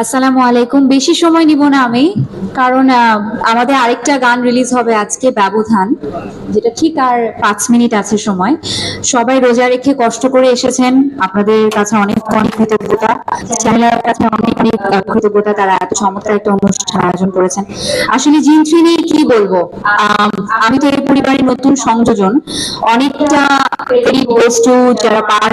আসসালামু আলাইকুম। বেশি সময় নিব না আমি কারণ আমাদের আরেকটা গান রিলিজ হবে আজকে ব্যবধান যেটা ঠিক আর পাঁচ মিনিট আছে সময়। সবাই রোজা রেখে কষ্ট করে এসেছেন আপনাদের কাছে অনেক অনেক কৃতজ্ঞতা। চ্যানেলের কাছে অনেক অনেক কৃতজ্ঞতা তারা এত চমৎকার একটা অনুষ্ঠান আয়োজন করেছেন। আসলে জিন থ্রি কি বলব? আম, তো এই পরিবারের নতুন সংযোজন। অনেকটা যারা পার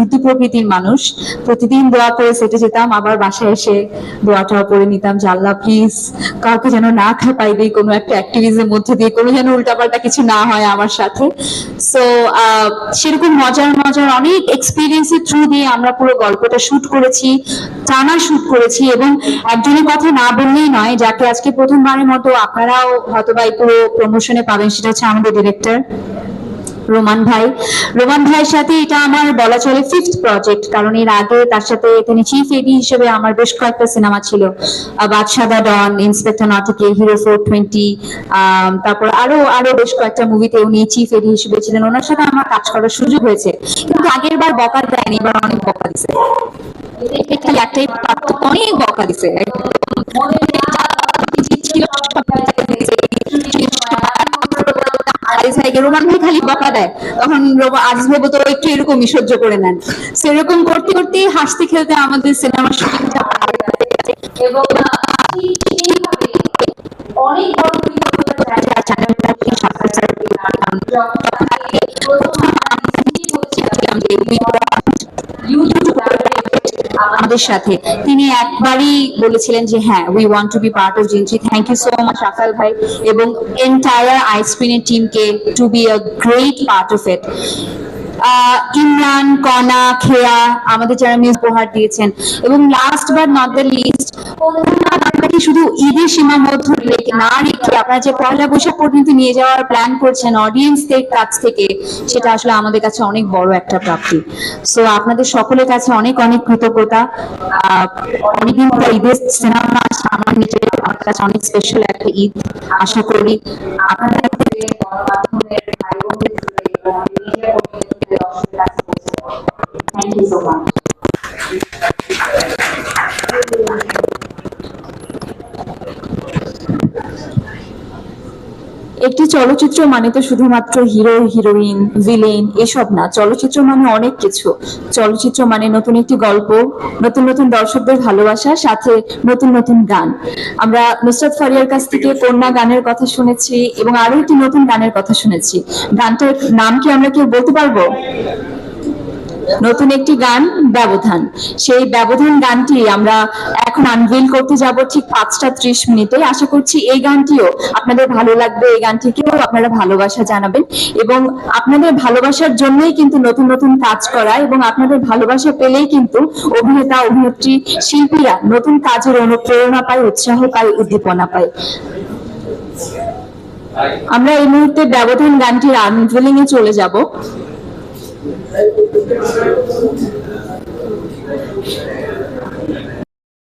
আমি প্রকৃতির মানুষ, প্রতিদিন দোয়া করে সেটে যেতাম, আবার বাসায় এসে দোয়াটাও করে নিতাম যে, আল্লাহ প্লিজ কাউকে যেন না খাপাই দিই কোনো একটা অ্যাক্টিভিজমের মধ্যে দিয়ে, কোনো যেন উল্টাপাল্টা কিছু না হয় আমার সাথে। সো সেরকম মজার মজার অনেক এক্সপিরিয়েন্সের থ্রু দিয়ে আমরা পুরো গল্পটা শুট করেছি, টানা শুট করেছি এবং একজনের কথা না বললেই নয়, যাকে আজকে প্রথমবারের মতো আপনারাও হয়তো বা পুরো প্রমোশনে পাবেন, সেটা হচ্ছে আমাদের ডিরেক্টর রোমান ভাই রোমান ভাইয়ের সাথে এটা আমার বলা চলে ফিফথ প্রজেক্ট কারণ এর আগে তার সাথে তিনি চিফ এডি হিসেবে আমার বেশ কয়েকটা সিনেমা ছিল Badsha the Don Inspector Notty K Hero four twenty তারপর আরও আরও বেশ কয়েকটা মুভিতে উনি চিফ এডি হিসেবে ছিলেন ওনার সাথে আমার কাজ করার সুযোগ হয়েছে কিন্তু আগের বার বকা দেয়নি এবার অনেক বকা দিছে একটি একটাই পাত্র অনেক বকা দিছে ছিল আজিজ ভাইকে রোমান ভাই খালি বকা দেয়। তখন আজিজ ভাই তো একটু এরকমই সহ্য করে নেন। সেরকম করতে করতে হাসতে খেলতে আমাদের সিনেমার শুটিংটা এবং অনেক আমাদের সাথে। তিনি একবারই বলেছিলেন যে হ্যাঁ we want to be part of Gen Z thank you so much আফাল ভাই, এবং এন্টায়ার আইসক্রিনের টিমকে to be a great part of it Imran, Kona, Kheya আমাদের যারা মিউজ উপহার দিয়েছেন। এবং last but not the least আপনাকে শুধু ঈদের সীমাবদ্ধ রেখে না রেখে আপনারা যে পয়লা বৈশাখ পর্যন্ত নিয়ে যাওয়ার প্ল্যান করছেন অডিয়েন্সদের কাছ থেকে, সেটা আসলে আমাদের কাছে অনেক বড় একটা প্রাপ্তি। সো আপনাদের সকলের কাছে অনেক অনেক কৃতজ্ঞতা। অনেকদিন পর ঈদের সিনেমা আমার নিজের, আমার কাছে অনেক স্পেশাল একটা ঈদ। আশা করি আপনাদের থেকে গণমাধ্যমের ভাই বোনদের জন্য এবং মিডিয়া কাছে পৌঁছে থ্যাংক ইউ একটি চলচ্চিত্র মানে তো শুধুমাত্র হিরো, হিরোইন, ভিলেন, এসব না। চলচ্চিত্র মানে অনেক কিছু। চলচ্চিত্র মানে নতুন একটি গল্প, নতুন নতুন দর্শকদের ভালোবাসা, সাথে নতুন নতুন গান। আমরা নুসরাত ফারিয়ার কাছ থেকে কন্যা গানের কথা শুনেছি এবং আরও একটি নতুন গানের কথা শুনেছি। গানটার নাম কি আমরা কেউ বলতে পারব? নতুন একটি গান, ব্যবধান। সেই ব্যবধান গানটি আমরা এখন আনভিল করতে যাব ঠিক পাঁচটা ত্রিশ মিনিটে। আশা করছি এই গানটিও আপনাদের ভালো লাগবে, এই গানটিকেও আপনারা ভালোবাসা জানাবেন এবং আপনাদের ভালোবাসার জন্যই কিন্তু নতুন নতুন কাজ করা এবং আপনাদের ভালোবাসা পেলেই কিন্তু অভিনেতা, অভিনেত্রী, শিল্পীরা নতুন কাজের অনুপ্রেরণা পায়, উৎসাহ পায়, উদ্দীপনা পায়। আমরা এই মুহূর্তে ব্যবধান গানটির আনভিলিং এ চলে যাব। Thank you.